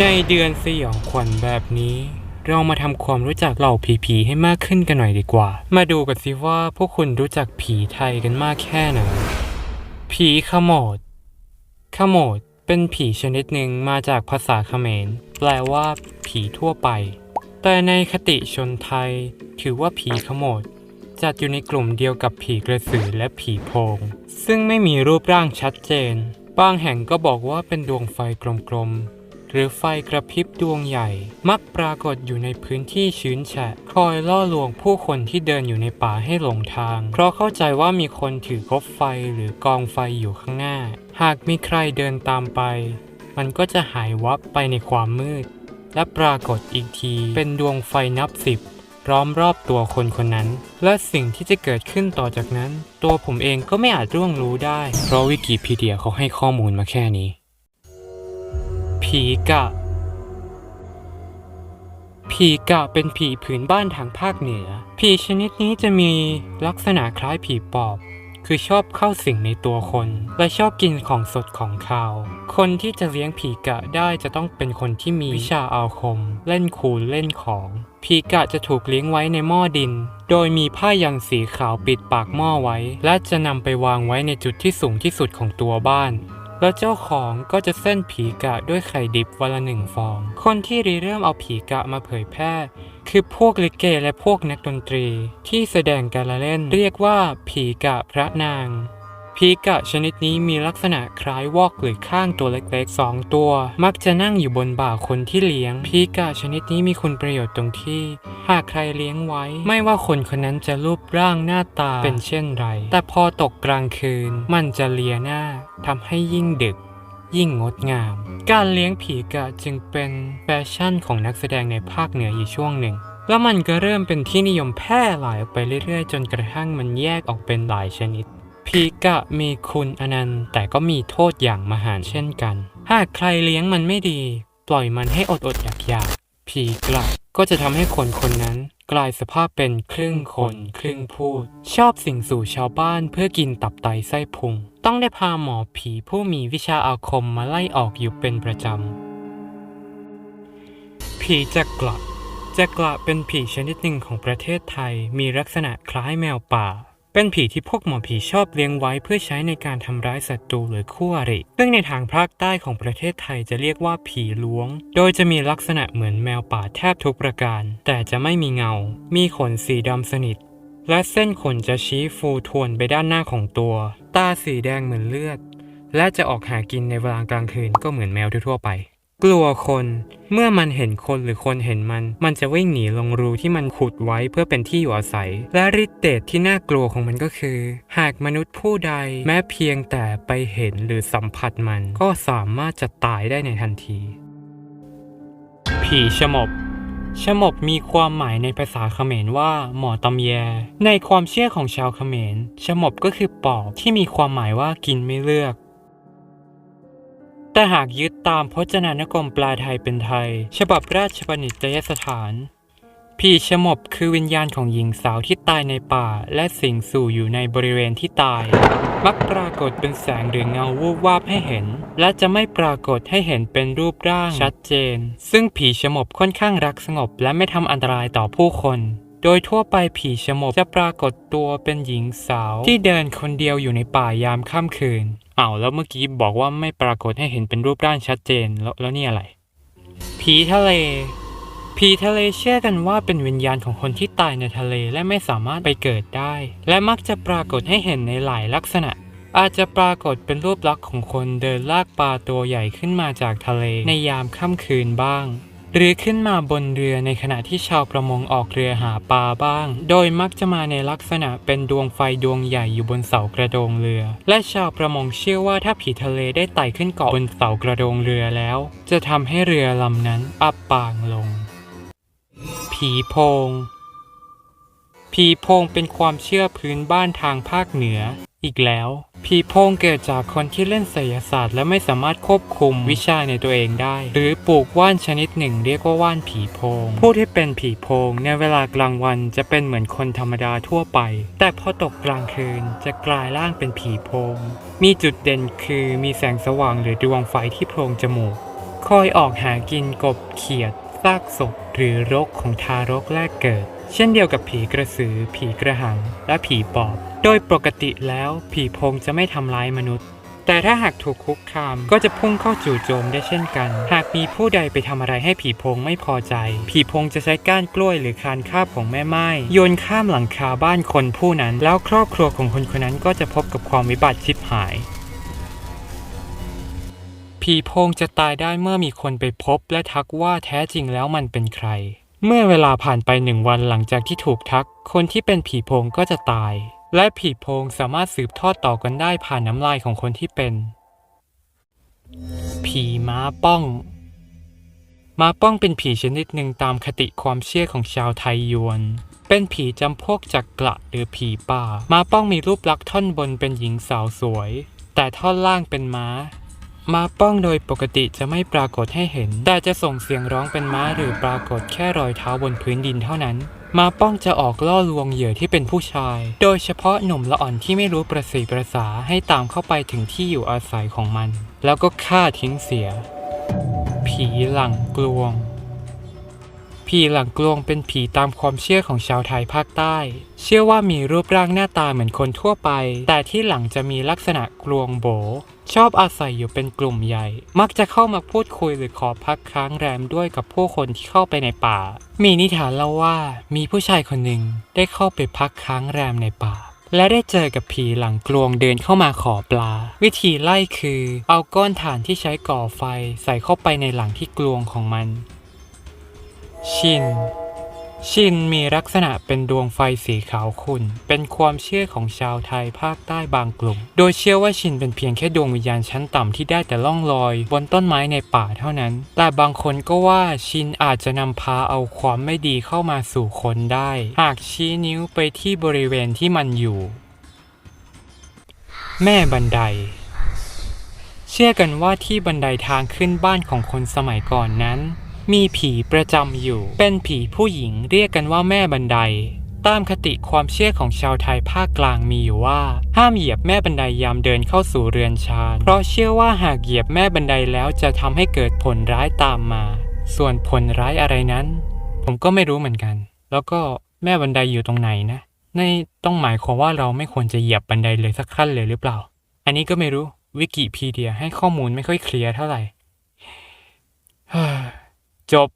ในเดือนสยองขวัญแบบนี้ เรามาทำความรู้จักเหล่าผีๆให้มากขึ้นกันหน่อยดีกว่า มาดูกันสิว่าพวกคุณรู้จักผีไทยกันมากแค่ไหน ผีขโมด ขโมดเป็นผีชนิดหนึ่งมาจากภาษาเขมร แปลว่า ผีทั่วไป แต่ในคติชนไทย ถือว่าผีขโมดจัดอยู่ในกลุ่มเดียวกับผีกระสือและผีโพง ซึ่งไม่มีรูปร่างชัดเจน บางแห่งก็บอกว่าเป็นดวงไฟกลมๆ หรือไฟกระพริบดวงใหญ่ มักปรากฏอยู่ในพื้นที่ชื้นแฉะ คอยล่อลวงผู้คนที่เดินอยู่ในป่าให้หลงทาง เพราะเข้าใจว่ามีคนถือคบไฟหรือกองไฟอยู่ข้างหน้า หากมีใครเดินตามไป มันก็จะหายวับไปในความมืด และปรากฏอีกทีเป็นดวงไฟนับสิบล้อมรอบตัวคนคนนั้น และสิ่งที่จะเกิดขึ้นต่อจากนั้น ตัวผมเองก็ไม่อาจร่วงรู้ได้ เพราะวิกิพีเดียเขาให้ข้อมูลมาแค่นี้ ผีกะ ผีกะเป็นผีผืนบ้านทางภาคเหนือ ผีชนิดนี้จะมีลักษณะคล้ายผีปอบ คือชอบเข้าสิงในตัวคน และชอบกินของสดของคาว คนที่จะเลี้ยงผีกะได้จะต้องเป็นคนที่มีวิชาอาคม เล่นคูลเล่นของ ผีกะจะถูกเลี้ยงไว้ในหม้อดิน โดยมีผ้ายันสีขาวปิดปากหม้อไว้ และจะนำไปวางไว้ในจุดที่สูงที่สุดของตัวบ้าน แล้วเจ้าของก็จะเส้นผีกะด้วยไข่ดิบวันละหนึ่งฟอง คนที่ริเริ่มเอาผีกะมาเผยแพร่ คือพวกลิเกและพวกนักดนตรี ที่แสดงการละเล่นเรียกว่าผีกะพระนาง ผีกะชนิดนี้มีลักษณะคล้ายวอกหรือข้างตัวเล็กๆสองตัว มักจะนั่งอยู่บนบ่าคนที่เลี้ยงผีกะชนิดนี้มีคุณประโยชน์ตรงที่ หากใครเลี้ยงไว้ ไม่ว่าคนคนนั้นจะรูปร่างหน้าตาเป็นเช่นไร แต่พอตกกลางคืน มันจะเลียหน้าทำให้ยิ่งดึก ยิ่งงดงาม การเลี้ยงผีกะจึงเป็นแฟชั่นของนักแสดงในภาคเหนืออยู่ช่วงหนึ่งแล้วมันก็เริ่มเป็นที่นิยมแพร่หลายออกไปเรื่อยๆ จนกระทั่งมันแยกออกเป็นหลายชนิด ผีกะมีคุณอนันต์ แต่ก็มีโทษอย่างมหันเช่นกัน หากใครเลี้ยงมันไม่ดี ปล่อยมันให้อดอดๆอยากอยากๆผีกะก็จะทำให้คนคนนั้นกลายสภาพเป็นครึ่งคนครึ่งพูด ชอบสิ่งสู่ชาวบ้านเพื่อกินตับไตไส้พุง ต้องได้พาหมอผีผู้มีวิชาอาคมมาไล่ออกอยู่เป็นประจำ ผีจักระจักระเป็นผีชนิดหนึ่งของประเทศไทยมีลักษณะคล้ายแมวป่า เป็นผีที่พวกหมอผีชอบเลี้ยงไว้เพื่อใช้ในการทำร้ายศัตรูหรือคู่อริ ซึ่งในทางภาคใต้ของประเทศไทยจะเรียกว่าผีล้วง โดยจะมีลักษณะเหมือนแมวป่าแทบทุกประการ แต่จะไม่มีเงา มีขนสีดำสนิท และเส้นขนจะชี้ฟูทวนไปด้านหน้าของตัว ตาสีแดงเหมือนเลือด และจะออกหากินในเวลากลางคืนก็เหมือนแมวทั่วไป กลัวคน เมื่อมันเห็นคนหรือคนเห็นมัน มันจะวิ่งหนีลงรูที่มันขุดไว้เพื่อเป็นที่อยู่อาศัย และฤทธิ์เดชที่น่ากลัวของมันก็คือ หากมนุษย์ผู้ใดแม้เพียงแต่ไปเห็นหรือสัมผัสมัน ก็สามารถจะตายได้ในทันที ผีฉมบฉมบมีความหมายในภาษาเขมรว่า หมอตำแย ในความเชื่อของชาวเขมรฉมบก็คือปอบที่มีความหมายว่ากินไม่เลือก แต่หากยึดตามพจนานุกรมแปลไทยเป็นไทย ฉบับราชบัณฑิตยสถาน ผีฉมบคือวิญญาณของหญิงสาวที่ตายในป่า และสิงสู่อยู่ในบริเวณที่ตาย มักปรากฏเป็นแสงหรือเงาวูบวาบให้เห็น และจะไม่ปรากฏให้เห็นเป็นรูปร่างชัดเจน ซึ่งผีฉมบค่อนข้างรักสงบ และไม่ทำอันตรายต่อผู้คนโดยทั่วไปผีฉมบจะปรากฏตัวเป็นหญิงสาวที่เดินคนเดียวอยู่ในป่ายามค่ำคืน อ้าวแล้วเมื่อกี้บอกว่าไม่ปรากฏให้เห็นเป็นรูปร่างชัดเจนแล้วแล้วนี่อะไร ผีทะเล ผีทะเลเชื่อกันว่าเป็นวิญญาณของคนที่ตายในทะเลและไม่สามารถไปเกิดได้ และมักจะปรากฏให้เห็นในหลายลักษณะ อาจจะปรากฏเป็นรูปลักษณ์ของคนเดินลากปลาตัวใหญ่ขึ้นมาจากทะเลในยามค่ำคืนบ้าง หรือขึ้นมาบนเรือในขณะที่ชาวประมงออกเรือหาปลาบ้าง โดยมักจะมาในลักษณะเป็นดวงไฟดวงใหญ่อยู่บนเสากระโดงเรือ และชาวประมงเชื่อว่าถ้าผีทะเลได้ไต่ขึ้นเกาะบนเสากระโดงเรือแล้ว จะทำให้เรือลำนั้นอับปางลง ผีโพง ผีโพงเป็นความเชื่อพื้นบ้านทางภาคเหนือ อีกแล้ว ผีโพงเกิดจากคนที่เล่นไสยศาสตร์และไม่สามารถควบคุมวิชาในตัวเองได้ หรือปลูกว่านชนิดหนึ่งเรียกว่าว่านผีโพง ผู้ที่เป็นผีโพงในเวลากลางวันจะเป็นเหมือนคนธรรมดาทั่วไป แต่พอตกกลางคืนจะกลายร่างเป็นผีโพง มีจุดเด่นคือมีแสงสว่างหรือดวงไฟที่โพรงจมูก คอยออกหากินกบเขียด ซากศพหรือรกของทารกแรกเกิด เช่นเดียวกับผีกระสือ ผีกระหัง และผีปอบ โดยปกติแล้วผีพงจะไม่ทำร้ายมนุษย์ แต่ถ้าหากถูกคุกคามก็จะพุ่งเข้าจู่โจมได้เช่นกัน หากมีผู้ใดไปทำอะไรให้ผีพงไม่พอใจ ผีพงจะใช้ก้านกล้วยหรือคานคาบของแม่ไม้โยนข้ามหลังคาบ้านคนผู้นั้น แล้วครอบครัวของคนคนนั้นก็จะพบกับความวิบัติชิบหาย ผีโพงจะตายได้เมื่อมีคนไปพบ และทักว่าแท้จริงแล้วมันเป็นใคร เมื่อเวลาผ่านไปหนึ่งวันหลังจากที่ถูกทัก คนที่เป็นผีโพงก็จะตาย และผีโพงสามารถสืบทอดต่อกันได้ผ่านน้ำลายของคนที่เป็น ผีม้าป้องม้าป้องเป็นผีชนิดหนึ่งตามคติความเชื่อของชาวไทยยวน เป็นผีจำพวกจักกระหรือผีป่า ม้าป้องมีรูปลักษณ์ท่อนบนเป็นหญิงสาวสวย แต่ท่อนล่างเป็นม้า ม้าป้องโดยปกติจะไม่ปรากฏให้เห็น แต่จะส่งเสียงร้องเป็นม้าหรือปรากฏแค่รอยเท้าบนพื้นดินเท่านั้น ม้าป้องจะออกล่อลวงเหยื่อที่เป็นผู้ชาย โดยเฉพาะหนุ่มละอ่อนที่ไม่รู้ประสีประสาให้ตามเข้าไปถึงที่อยู่อาศัยของมัน แล้วก็ฆ่าทิ้งเสีย ผีหลังกลวง ผีหลังกลวงเป็นผีตามความเชื่อของชาวไทยภาคใต้ เชื่อว่ามีรูปร่างหน้าตาเหมือนคนทั่วไป แต่ที่หลังจะมีลักษณะกลวงโบ ชอบอาศัยอยู่เป็นกลุ่มใหญ่ มักจะเข้ามาพูดคุยหรือขอพักค้างแรมด้วยกับผู้คนที่เข้าไปในป่า มีนิทานเล่าว่ามีผู้ชายคนหนึ่งได้เข้าไปพักค้างแรมในป่าและได้เจอกับผีหลังกลวงเดินเข้ามาขอปลา วิธีไล่คือ เอาก้อนถ่านที่ใช้ก่อไฟใส่เข้าไปในหลังที่กลวงของมัน ชิน ชินมีลักษณะเป็นดวงไฟสีขาวขุ่น เป็นความเชื่อของชาวไทยภาคใต้บางกลุ่ม โดยเชื่อว่าชินเป็นเพียงแค่ดวงวิญญาณชั้นต่ำที่ได้แต่ล่องลอย บนต้นไม้ในป่าเท่านั้น แต่บางคนก็ว่าชินอาจจะนำพาเอาความไม่ดีเข้ามาสู่คนได้ หากชี้นิ้วไปที่บริเวณที่มันอยู่ แม่บันไดเชื่อกันว่าที่บันไดทางขึ้นบ้านของคนสมัยก่อนนั้น มีผีประจำอยู่ เป็นผีผู้หญิงเรียกกันว่าแม่บันได ตามคติความเชื่อของชาวไทยภาคกลางมีอยู่ว่า ห้ามเหยียบแม่บันไดยามเดินเข้าสู่เรือนชานเพราะเชื่อว่าหากเหยียบแม่บันไดแล้วจะทำให้เกิดผลร้ายตามมา ส่วนผลร้ายอะไรนั้น ผมก็ไม่รู้เหมือนกัน แล้วก็แม่บันไดอยู่ตรงไหนนะในต้องหมายความว่าเราไม่ควรจะเหยียบบันไดเลยสักขั้นเลยหรือเปล่า อันนี้ก็ไม่รู้วิกิพีเดียให้ข้อมูลไม่ค่อยเคลียร์เท่าไหร่ จบ